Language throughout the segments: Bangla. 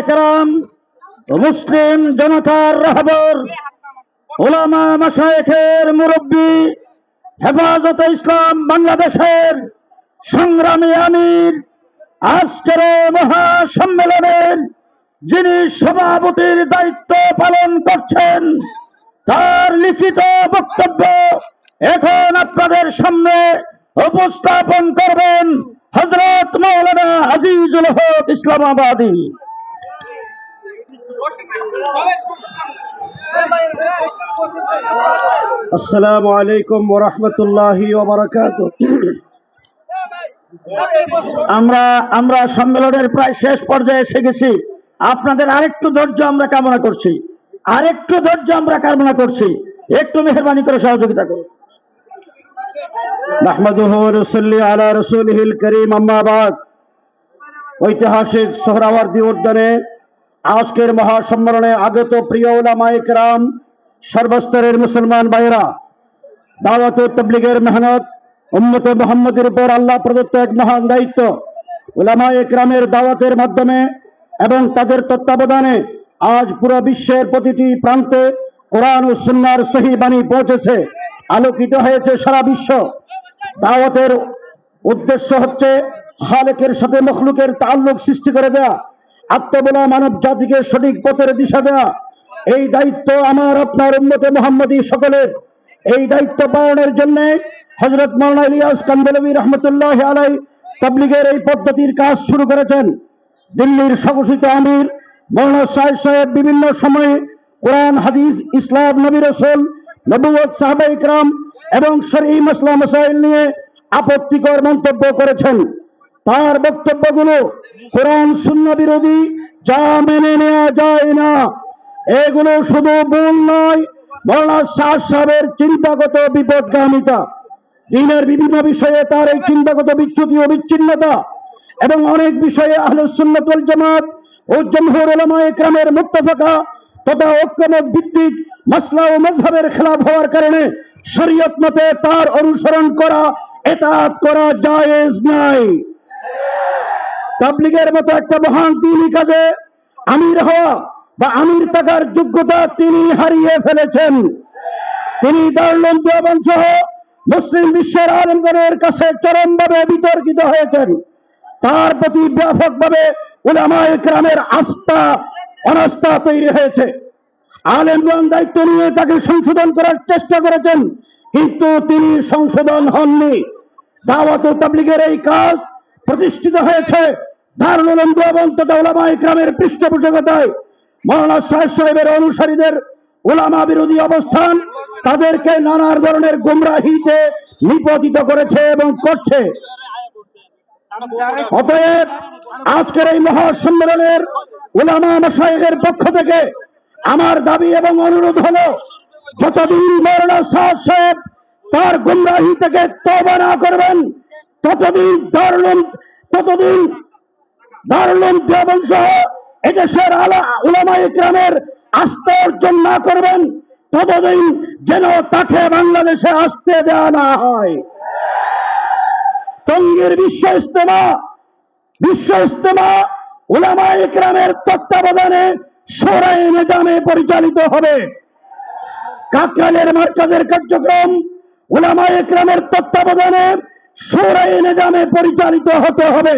একরাম মুসলিম জনতার রাহবর, ওলামা মাসায়েখের মুরব্বী, হেফাজতে ইসলাম বাংলাদেশের সংগ্রামী আমির, আজকের মহাসম্মেলনের যিনি সভাপতির দায়িত্ব পালন করছেন, তার লিখিত বক্তব্য এখন আপনাদের সামনে উপস্থাপন করবেন হজরত মৌলানা আজিজুল হক ইসলামাবাদী। আসসালামু আলাইকুম ওরহমতুল্লাহি ওবরাকাত। আমরা আমরা সম্মেলনের প্রায় শেষ পর্যায়ে এসে গেছি। আপনাদের আরেকটু ধৈর্য আমরা কামনা করছি। আরেকটু ধৈর্য আমরা কামনা করছি। একটু মেহরবানি করে সহযোগিতা করুন। ঐতিহাসিক সোহরাওয়ার্দী উদ্যানে আজকের মহাসম্মেলনে আগত প্রিয় ওলামা একরাম সর্বস্তরের মুসলমান ভাইরা দাওয়াত তবলিগের মেহনত, উম্মত মোহাম্মদের উপর আল্লাহ প্রদত্ত এক মহান দায়িত্ব। ওলামা একরামের দাওয়াতের মাধ্যমে এবং তাদের তত্ত্বাবধানে আজ পুরো বিশ্বের প্রতিটি প্রান্তে কোরআন ও সুন্নার সহি বাণী পৌঁছেছে, আলোকিত হয়েছে সারা বিশ্ব। দাওয়াতের উদ্দেশ্য হচ্ছে হালেকের সাথে মখলুকের তাল্লুক সৃষ্টি করে দেয়া আত্মবলা মানব জাতিকে সঠিক পথের দিশা দেয়া। এই দায়িত্ব আমার, আপনার উন্মতে মোহাম্মদী সকলের। এই দায়িত্ব পালনের জন্য হজরত মৌলানা ইলিয়াস কান্দলবী রহমতুল্লাহ আলাই তাবলিগের এই পদ্ধতির কাজ শুরু করেছেন। দিল্লির স্বঘোষিত আমির মৌলানা সাহেব সাহেব বিভিন্ন সময়ে কোরআন, হাদিস, ইসলাম, নবী রসুল নবুয়ত সাহাবা ইকরাম এবং শরী মাসলা মাসাইল নিয়ে আপত্তিকর মন্তব্য করেছেন। তার বক্তব্যগুলো কোরআন শূন্য বিরোধী, যা মেনে নেওয়া যায় না, এগুলো শুধু ভুল নয়, মৌলানা শাহ সাহেবের চিন্তাগত বিপদগামিতা, দিনের বিভিন্ন বিষয়ে তার এই চিন্তাগত বিচ্যুতি ও বিচ্ছিন্নতা এবং অনেক বিষয়ে আহলুসুন্নতুল জামাত ও জমহুর ওলামা একরামের মুক্তফাকা তথা ঐক্যমত ভিত্তিক মাসলা ও মজহাবের খেলাফ হওয়ার কারণে শরীয়ত মতে তার অনুসরণ করা, এতাত করা জায়েজ নাই। তাবলিগের মতো একটা মহান তিনি কাজে আমির হওয়া বা আমির থাকার যোগ্যতা তিনি হারিয়ে ফেলেছেন। তিনি দারুল দেওয়ান সহ মুসলিম বিশ্বের আলমগণের কাছে চরমভাবে বিতর্কিত হয়েছেন। তার প্রতি ব্যাপকভাবে উলামা ইকরামের আস্থা, অনাস্থা তৈরি হয়েছে। আলেমগণ দায়িত্ব নিয়ে তাকে সংশোধন করার চেষ্টা করেছেন, কিন্তু তিনি সংশোধন হননি। দাওয়াত তাবলিগের এই কাজ প্রতিষ্ঠিত হয়েছে তথা উলামা ইকরামের পৃষ্ঠপোষকতায় মৌলানা সাহেব সাহেবের অনুসারীদের ওলামা বিরোধী অবস্থান তাদেরকে নানা ধরনের গুমরাহিতে নিপতিত করেছে এবং করছে। অতএব আজকের এই মহাসম্মেলনের ওলামা মশাইয়ের পক্ষ থেকে আমার দাবি এবং অনুরোধ হলো, যতদিন মৌলানা সাহেব সাহেব তার গুমরাহি থেকে তবা না করবেন, ততদিন দারুল ততদিন দারুল দেবন সহ এদেশের উলামা ইকরামের আস্থা অর্জন না করবেন, ততদিন যেন তাকে বাংলাদেশে আসতে দেওয়া না হয়। বিশ্ব ইস্তেমা বিশ্ব ইস্তেমা উলামা ইকরামের তত্ত্বাবধানে সরাই নিজামে পরিচালিত হবে। কাকরালের মার্কাজের কার্যক্রম উলামা ইকরামের তত্ত্বাবধানে সরাই নিজামে পরিচালিত হতে হবে।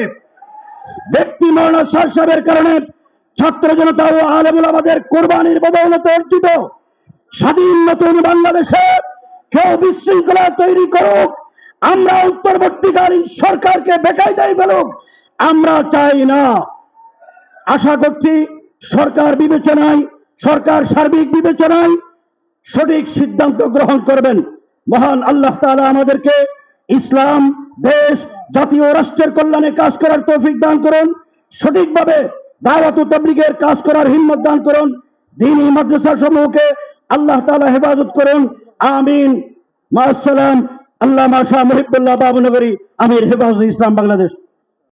ব্যক্তি মরণা সাহেবের কারণে ছাত্র জনতা ও আলেমুল আমাদের কোরবানির বদৌলতে অর্জিত স্বাধীন নতুন বাংলাদেশে কেউ বিশৃঙ্খলা তৈরি করুক, আমরা অন্তর্বর্তীকালীন সরকারকে বেকায়দায় ফেলুক, আমরা চাই না। আশা করছি সরকার বিবেচনায়, সরকার সার্বিক বিবেচনায় সঠিক সিদ্ধান্ত গ্রহণ করবেন। মহান আল্লাহ তাআলা আমাদেরকে ইসলাম দেশ, জাতীয় রাষ্ট্রের কল্যাণে কাজ করার তৌফিক দান করুন, সঠিকভাবে দাওয়াত তাবলীগের কাজ করার হিম্মত দান করুন, দিনী মাদ্রাসা সমূহকে আল্লাহ তালা হেফাজত করুন, আমিন। মা আসসালাম আল্লাহ মাসা মহিবুল্লাহ বাবু নগরী আমির হেফাজত ইসলাম বাংলাদেশ।